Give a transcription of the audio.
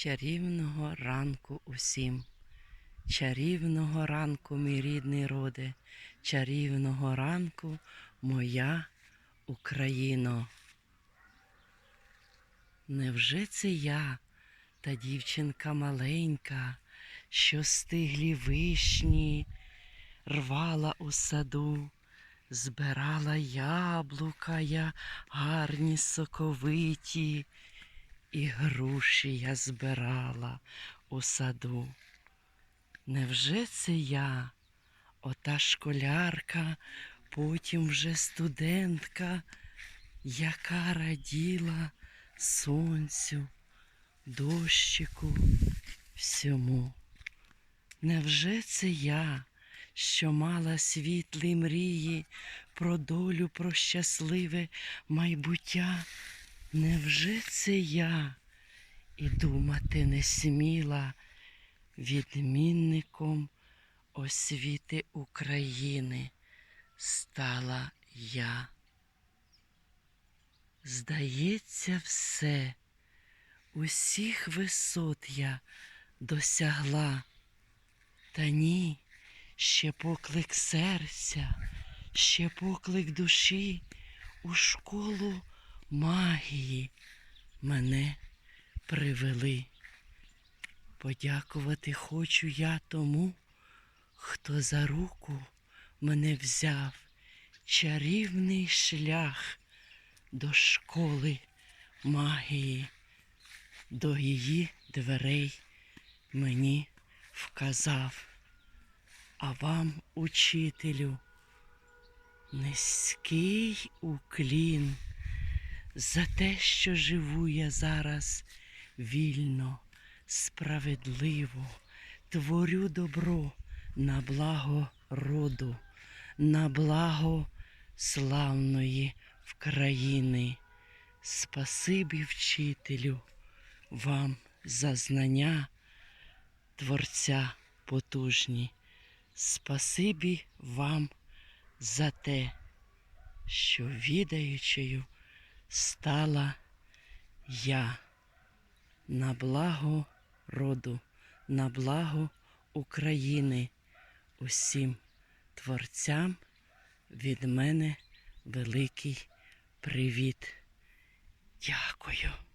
Чарівного ранку усім. Чарівного ранку, мій рідний роде, чарівного ранку, моя Україно. Невже це я, та дівчинка маленька, що стиглі вишні рвала у саду, збирала яблука я гарні соковиті, і груші я збирала у саду. Невже це я, ота школярка, потім вже студентка, яка раділа сонцю, дощику, всьому? Невже це я, що мала світлі мрії про долю, про щасливе майбуття? Невже це я і думати не сміла відмінником освіти України стала я? Здається, все, усіх висот я досягла, та ні, ще поклик серця, ще поклик душі у школу магії мене привели. Подякувати хочу я тому, хто за руку мене взяв чарівний шлях до школи магії, до її дверей мені вказав. А вам, учителю, низький уклін за те, що живу я зараз вільно, справедливо, творю добро на благо роду, на благо славної вкраїни. Спасибі, вчителю, вам за знання Творця потужні. Спасибі вам за те, що відаючою стала я на благо роду, на благо України, усім творцям від мене великий привіт. Дякую.